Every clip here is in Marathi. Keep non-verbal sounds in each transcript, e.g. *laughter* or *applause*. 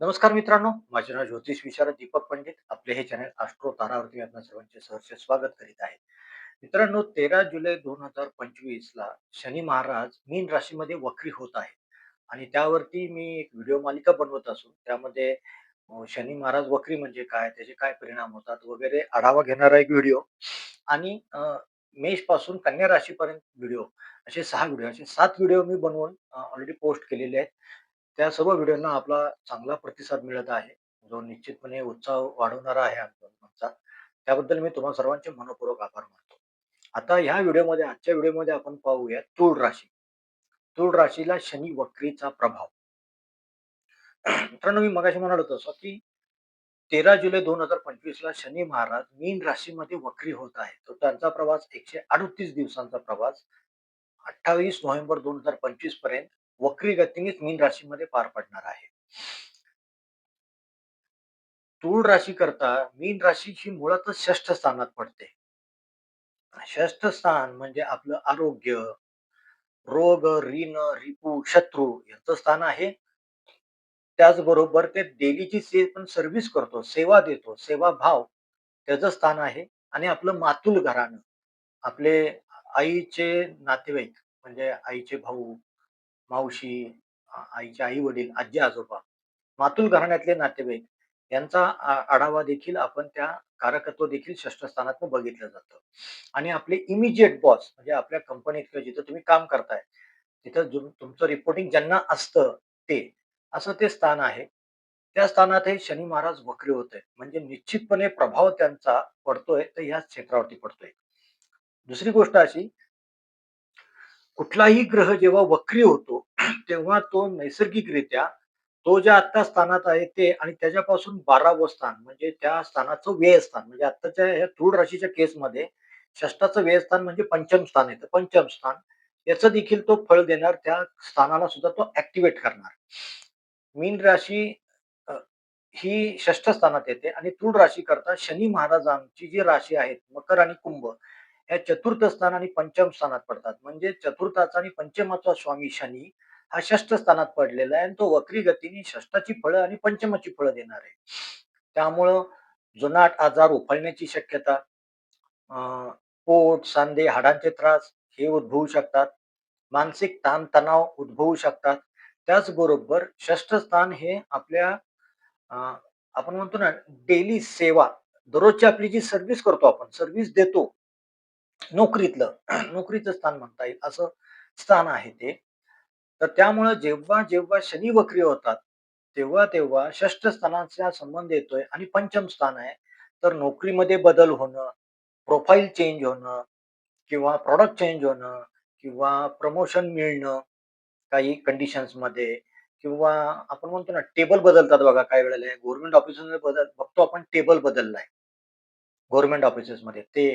नमस्कार मित्रांनो माझे नाव ज्योतिष विशारद दीपक पंडित. आपले हे चॅनल आस्ट्रो तारावरती आपल्या सर्वांचे सहर्ष स्वागत करीत आहे. मित्रांनो तेरा जुलै दोन हजार पंचवीस ला शनी महाराज मीन राशीमध्ये वक्री होत आहे आणि त्यावरती मी एक व्हिडिओ मालिका बनवत असून त्यामध्ये शनी महाराज वक्री म्हणजे काय त्याचे काय परिणाम होतात वगैरे आढावा घेणारा एक व्हिडिओ. आणि मेषपासून कन्या राशीपर्यंत व्हिडिओ असे सहा व्हिडिओ असे सात व्हिडिओ मी बनवून ऑलरेडी पोस्ट केलेले आहेत. त्या सर्व व्हिडिओंना आपला चांगला प्रतिसाद मिळत आहे. जो निश्चितपणे उत्साह वाढवणारा आहे आमचा त्याबद्दल मी तुम्हा सर्वांचे मनपूर्वक आभार मानतो. आता ह्या व्हिडिओमध्ये आजच्या व्हिडिओमध्ये आपण पाहूया तूळ राशी. तूळ राशीला शनी वक्रीचा प्रभाव. मित्रांनो मी मगाशी म्हणालो तसं की तेरा जुलै दोन हजार पंचवीस ला शनी महाराज मीन राशीमध्ये वक्री होत आहे. तो त्यांचा प्रवास एकशे अडतीस दिवसांचा प्रवास अठ्ठावीस नोव्हेंबर दोन हजार पंचवीसपर्यंत वक्री गतीनेच मीन राशीमध्ये पार पडणार आहे. तूळ राशी करता मीन राशी ही मुळातच षष्ठ स्थानात पडते. षष्ठ स्थान म्हणजे आपलं आरोग्य रोग ऋण रिपू शत्रू यांचं स्थान आहे. त्याचबरोबर ते देवीची से पण सर्व्हिस करतो सेवा देतो सेवा भाव त्याचं स्थान आहे. आणि आपलं मातुल घराणं आपले आईचे नातेवाईक म्हणजे आईचे भाऊ मावशी आ- आईचे आई वडील आजी आजोबा मातुल घराण्यातले नातेवाईक यांचा आ- आढावा देखील आपण त्या कारकत्व देखील षष्ठ बघितलं जातं. आणि आपले इमिजिएट बॉस म्हणजे आपल्या कंपनीत किंवा जिथं तुम्ही काम करताय तिथं जो तुमचं रिपोर्टिंग ज्यांना असतं ते असं ते स्थान आहे. त्या स्थानात हे शनी महाराज वक्री होत. आहेत म्हणजे निश्चितपणे प्रभाव त्यांचा पडतोय तर ह्याच क्षेत्रावरती पडतोय. दुसरी गोष्ट अशी कुठलाही ग्रह जेव्हा वक्री होतो तेव्हा तो नैसर्गिकरित्या तो ज्या आत्ता स्थानात आहे ते आणि त्याच्यापासून बारावं स्थान म्हणजे त्या स्थानाचं व्ययस्थान म्हणजे आत्ताच्या ह्या तृढ राशीच्या केसमध्ये षष्टाचं व्ययस्थान म्हणजे पंचम स्थान येतं. पंचम स्थान याचं देखील तो फळ देणार त्या स्थानाला सुद्धा तो ऍक्टिव्हेट करणार. मीन राशी ही षष्ठ स्थानात येते आणि तृढ राशी करता शनी महाराजांची जी राशी आहेत मकर आणि कुंभ या चतुर्थ स्थान आणि पंचम स्थानात पडतात. म्हणजे चतुर्थाचा आणि पंचमाचा स्वामी शनी हा षष्ठ स्थानात पडलेला आहे आणि तो वक्री गतीने षष्टाची फळं आणि पंचमाची फळं देणार आहे. त्यामुळं जुनाट आजार उफाळण्याची शक्यता अं, पोट सांधे हाडांचे त्रास हे उद्भवू शकतात. मानसिक ताणतणाव उद्भवू शकतात. त्याचबरोबर षष्ठ स्थान हे आपल्या आपण म्हणतो ना डेली सेवा दररोजची आपली जी सर्व्हिस करतो आपण सर्व्हिस देतो. नोकरीतलं नोकरीचं स्थान म्हणता येईल. असं स्थान आहे ते. तर त्यामुळं जेव्हा जेव्हा शनी वक्री होतात तेव्हा तेव्हा षष्ठ स्थानाचा संबंध येतोय आणि पंचम स्थान आहे. तर नोकरीमध्ये बदल होणं प्रोफाईल चेंज होणं किंवा प्रॉडक्ट चेंज होणं किंवा प्रमोशन मिळणं काही कंडिशन्समध्ये किंवा आपण म्हणतो ना टेबल बदलतात बघा काही वेळेला. गव्हर्नमेंट ऑफिसमध्ये बदल बघतो आपण टेबल बदललाय. गव्हर्नमेंट ऑफिसेसमध्ये ते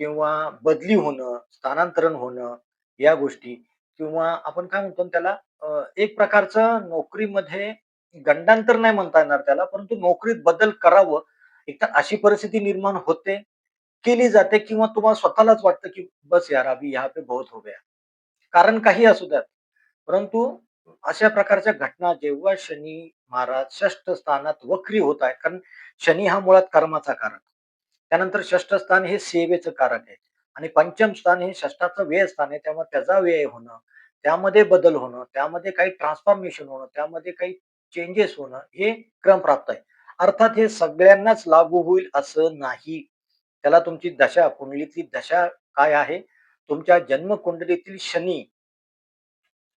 किंवा बदली होणं स्थानांतरण होणं या गोष्टी. किंवा आपण काय म्हणतो ना त्याला अ, एक प्रकारचं नोकरीमध्ये गंडांतर नाही म्हणता येणार त्याला परंतु नोकरीत बदल करावं. एकतर अशी परिस्थिती निर्माण होते केली जाते किंवा तुम्हाला स्वतःलाच वाटतं की बस यार अभी यहाँ पे बहुत हो गया. कारण काही असू द्यात. परंतु अशा प्रकारच्या घटना जेव्हा शनी महाराज षष्ठ स्थानात वक्री होत आहे कारण शनी हा मुळात कर्माचा कारक. त्यानंतर षष्ठ स्थान हे सेवेचं कारक आहे. आणि पंचम स्थान हे षष्ठाचं व्यय स्थान आहे त्यामुळे त्याचा व्यय होणं त्यामध्ये बदल होणं त्यामध्ये काही ट्रान्सफॉर्मेशन होणं त्यामध्ये काही चेंजेस होणं हे क्रम प्राप्त आहे. अर्थात हे सगळ्यांनाच लागू होईल असं नाही. त्याला तुमची दशा कुंडलीतली दशा काय आहे? तुमच्या जन्मकुंडलीतील शनी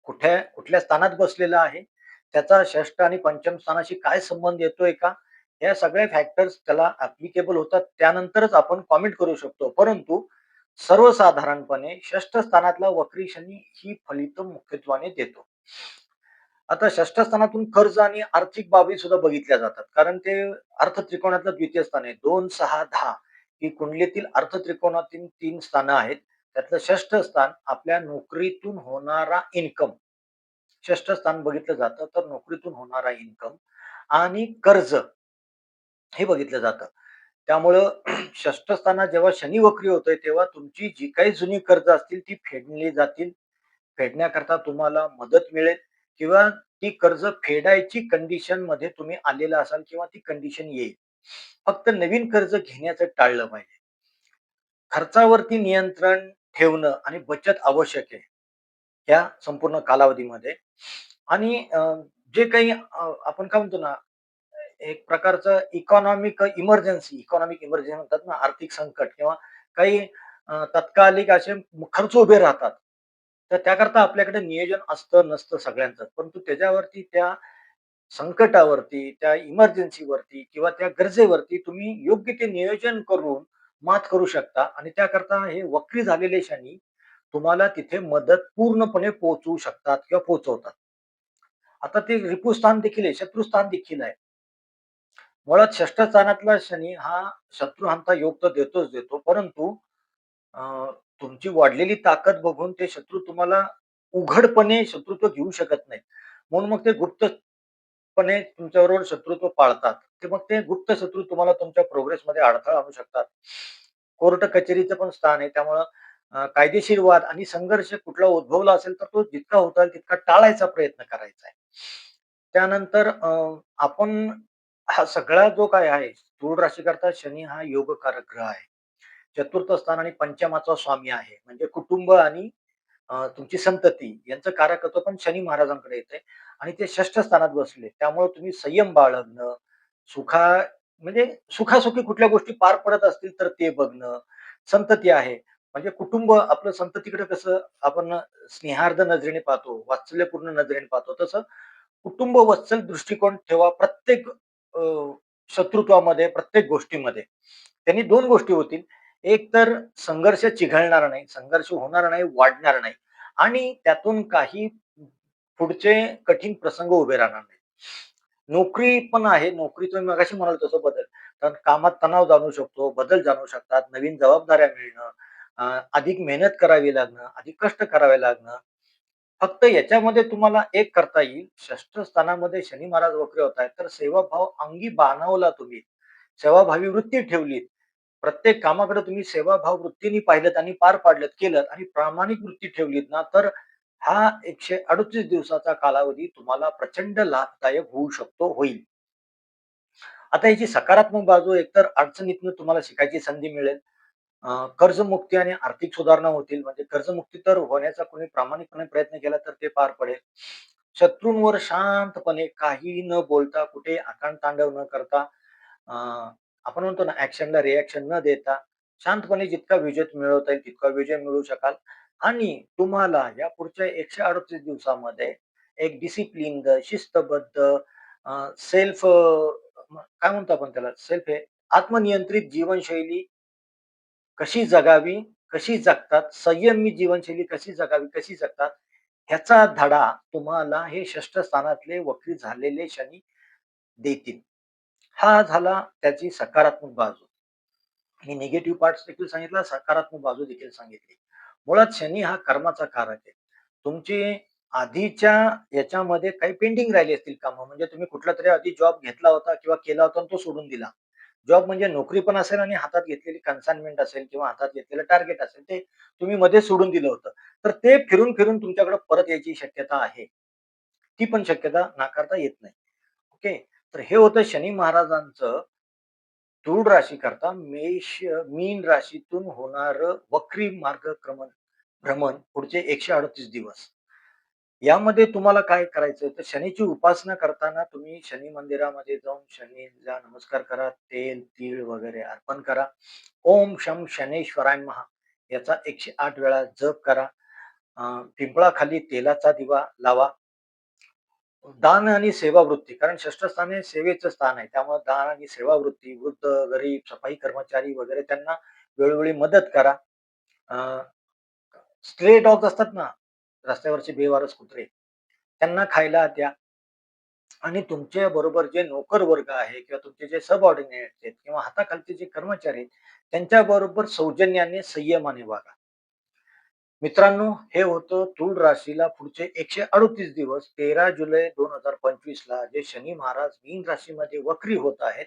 कुठे कुठल्या स्थानात बसलेला आहे? त्याचा षष्ठ आणि पंचम स्थानाशी काय संबंध येतोय का? या सगळ्या फॅक्टर्स त्याला अप्लिकेबल होतात. त्यानंतरच आपण कॉमेंट करू शकतो. परंतु सर्वसाधारणपणे षष्ठ स्थानातला वक्री शनी ही फलित मुख्यत्वाने देतो. आता षष्ठ स्थानातून कर्ज आणि आर्थिक बाबी सुद्धा बघितल्या जातात. कारण ते अर्थ त्रिकोणातलं द्वितीय स्थान आहे. दोन सहा दहा ही कुंडलीतील अर्थ त्रिकोणातील तीन स्थानं आहेत. त्यातलं षष्ठ स्थान आपल्या नोकरीतून होणारा इन्कम षष्ठ स्थान बघितलं जातं तर नोकरीतून होणारा इन्कम आणि कर्ज हे बघितलं जातं. त्यामुळं *clears throat* षष्ठ स्थानात जेव्हा शनी वक्री होतोय तेव्हा तुमची जी काही जुनी कर्ज असतील ती फेडली जातील फेडण्याकरता तुम्हाला मदत मिळेल किंवा ती कर्ज फेडायची कंडिशनमध्ये तुम्ही आलेला असाल किंवा ती कंडिशन येईल. फक्त नवीन कर्ज घेण्याचं टाळलं पाहिजे. खर्चावरती नियंत्रण ठेवणं आणि बचत आवश्यक आहे. या संपूर्ण कालावधीमध्ये आणि जे काही आपण काय म्हणतो ना, एक प्रकारचं इकॉनॉमिक इमर्जन्सी इकॉनॉमिक इमर्जन्सी म्हणतात ना, आर्थिक संकट किंवा काही तत्कालिक असे खर्च उभे राहतात. तर त्याकरता आपल्याकडे नियोजन असतं नसतं सगळ्यांचं. परंतु त्याच्यावरती त्या संकटावरती, त्या इमर्जन्सीवरती किंवा त्या गरजेवरती तुम्ही योग्य ते नियोजन करून मात करू शकता आणि त्याकरता हे वक्री झालेले शनी तुम्हाला तिथे मदत पूर्णपणे पोहोचवू शकतात किंवा पोहोचवतात. आता ते रिपुस्थान देखील आहे, शत्रुस्थान देखील आहे. मुळात षष्ठ स्थानातला शनी हा शत्रुहांता योग तर देतोच देतो, परंतु तुमची वाढलेली ताकद बघून ते शत्रू तुम्हाला उघडपणे शत्रुत्व घेऊ शकत नाहीत. म्हणून मग ते गुप्तपणे तुमच्याबरोबर शत्रुत्व पाळतात. ते मग ते गुप्त शत्रू तुम्हाला तुमच्या प्रोग्रेसमध्ये अडथळा आणू शकतात. कोर्ट कचेरीचं पण स्थान आहे. त्यामुळं कायदेशीर वाद आणि संघर्ष कुठला उद्भवला असेल, तर तो जितका होता तितका टाळायचा प्रयत्न करायचा आहे. त्यानंतर आपण हा सगळा जो काय आहे, स्थूल राशीकरता शनी हा योगकारक ग्रह आहे. चतुर्थ स्थान आणि पंचमाचा स्वामी आहे. म्हणजे कुटुंब आणि तुमची संतती यांचं कारकत्व पण शनी महाराजांकडे येते आणि ते षष्ठ स्थानात बसले. त्यामुळे तुम्ही संयम बाळगणं, सुखा म्हणजे सुखासुखी कुठल्या गोष्टी पार पडत असतील तर ते बघणं, संतती आहे. म्हणजे कुटुंब आपलं संततीकडे कसं आपण स्नेहार्द नजरेने पाहतो, वात्सल्यपूर्ण नजरेने पाहतो, तसं कुटुंब वत्सल दृष्टिकोन ठेवा प्रत्येक शत्रुत्वामध्ये, प्रत्येक गोष्टीमध्ये. त्यांनी दोन गोष्टी होतील. एक तर संघर्ष चिघळणार नाही, संघर्ष होणार नाही, वाढणार नाही आणि त्यातून काही पुढचे कठीण प्रसंग उभे राहणार नाही. नोकरी पण आहे. नोकरी तुम्ही मगाशी म्हणाल तसं बदल. तर कामात तणाव जाणू शकतो, बदल जाणवू शकतात, नवीन जबाबदाऱ्या मिळणं, अधिक मेहनत करावी लागणं, अधिक कष्ट करावे लागणं. फक्त याच्यामध्ये तुम्हाला एक करता येईल, षष्ठ शनी महाराज वक्रे होत आहेत, तर सेवाभाव अंगी बाणवला तुम्ही, सेवाभावी वृत्ती ठेवलीत, प्रत्येक कामाकडे तुम्ही सेवाभाव वृत्तीने पाहिलत आणि पार पाडलत, केलं आणि प्रामाणिक वृत्ती ठेवलीत ना, तर हा 138 दिवसाचा कालावधी तुम्हाला प्रचंड लाभदायक होऊ शकतो, होईल. आता याची सकारात्मक बाजू एकतर अडचणीतनं तुम्हाला शिकायची संधी मिळेल. कर्जमुक्ती आणि आर्थिक सुधारणा होतील. म्हणजे कर्जमुक्ती तर होण्याचा कोणी प्रामाणिकपणे प्रयत्न केला तर ते पार पडेल. शत्रूंवर शांतपणे काही न बोलता, कुठे आकांडतांडव न करता आपण म्हणतो ना ऍक्शनला रिॲक्शन न देता शांतपणे जितका विजय मिळवता येईल तितका विजय मिळवू शकाल आणि तुम्हाला या पुढच्या 138 दिवसामध्ये एक डिसिप्लिन शिस्तबद्ध सेल्फ काय म्हणतो आपण त्याला सेल्फ हे आत्मनियंत्रित जीवनशैली कशी जगावी, कशी जगतात, संयमी जीवनशैली कशी जगावी, कशी जगतात, ह्याचा धडा तुम्हाला हे षष्ठ स्थानातले वक्री झालेले शनी देतील. हा झाला त्याची सकारात्मक बाजू. मी निगेटिव्ह पार्ट्स देखील सांगितला, सकारात्मक बाजू देखील सांगितली. मुळात शनी हा कर्माचा कारक आहे. तुमची आधीच्या याच्यामध्ये काही पेंडिंग राहिली असतील कामं. म्हणजे तुम्ही कुठला तरी आधी जॉब घेतला होता किंवा केला होता आणि तो सोडून दिला. जॉब म्हणजे नोकरी पण असेल आणि हातात घेतलेली कन्साइनमेंट असेल किंवा हातात घेतलेलं टार्गेट असेल, ते तुम्ही मध्ये सोडून दिलं होतं. तर ते फिरून-फिरून तुमच्याकडे परत यायची शक्यता आहे. ती पण शक्यता नाकारता येत नाही. ओके. तर हे होतं शनी महाराजांचं तूळ राशीकरता मेष मीन राशीतून होणार वक्री मार्गक्रमण भ्रमण पुढचे 138 दिवस. यामध्ये तुम्हाला काय करायचं तर शनीची उपासना करताना तुम्ही शनी मंदिरामध्ये जाऊन शनीला नमस्कार करा. तेल, तीळ वगैरे अर्पण करा. ओम शं शनेश्वराय महा याचा 108 वेळा जप करा. पिंपळाखाली तेलाचा दिवा लावा. दान आणि सेवावृत्ती कारण षष्ठस्थान हे सेवेचं स्थान आहे. त्यामुळे दान आणि सेवावृत्ती, वृद्ध, गरीब, सफाई कर्मचारी वगैरे त्यांना वेळोवेळी मदत करा. अ, स्ट्रे डॉग्स असतात ना, रस्त्यावरचे बेवारस कुत्रे, त्यांना खायला द्या. आणि तुमच्या बरोबर जे नोकर वर्ग आहे किंवा तुमचे जे सबऑर्डिनेट्स आहेत किंवा हाताखालचे जे कर्मचारी आहेत, त्यांच्या बरोबर सौजन्याने, संयमाने वागा. मित्रांनो, हे होतं तूळ राशीला पुढचे 138 दिवस 13 जुलै 2025 ला जे शनी महाराज मीन राशीमध्ये वक्री होत आहेत,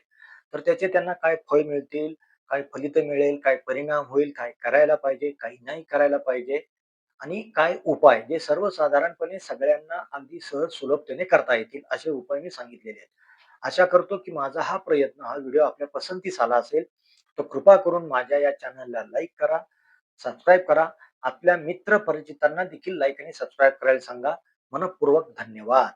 तर त्याचे त्यांना काय फळ मिळतील, काय फलित मिळेल, काय परिणाम होईल, काय करायला पाहिजे, काही नाही करायला पाहिजे, आणि काय उपाय जे सर्वसाधारणपणे सगळ्यांना अगदी सहज सुलभतेने करता येतील असे उपाय मी सांगितलेले आहेत. आशा करतो की माझा हा प्रयत्न, हा व्हिडिओ आपल्या पसंतीस आला असेल, तर कृपा करून माझ्या या चॅनलला लाईक करा, सबस्क्राईब करा. आपल्या मित्र परिचितांना देखील लाईक आणि सबस्क्राईब करायला सांगा. मनःपूर्वक धन्यवाद.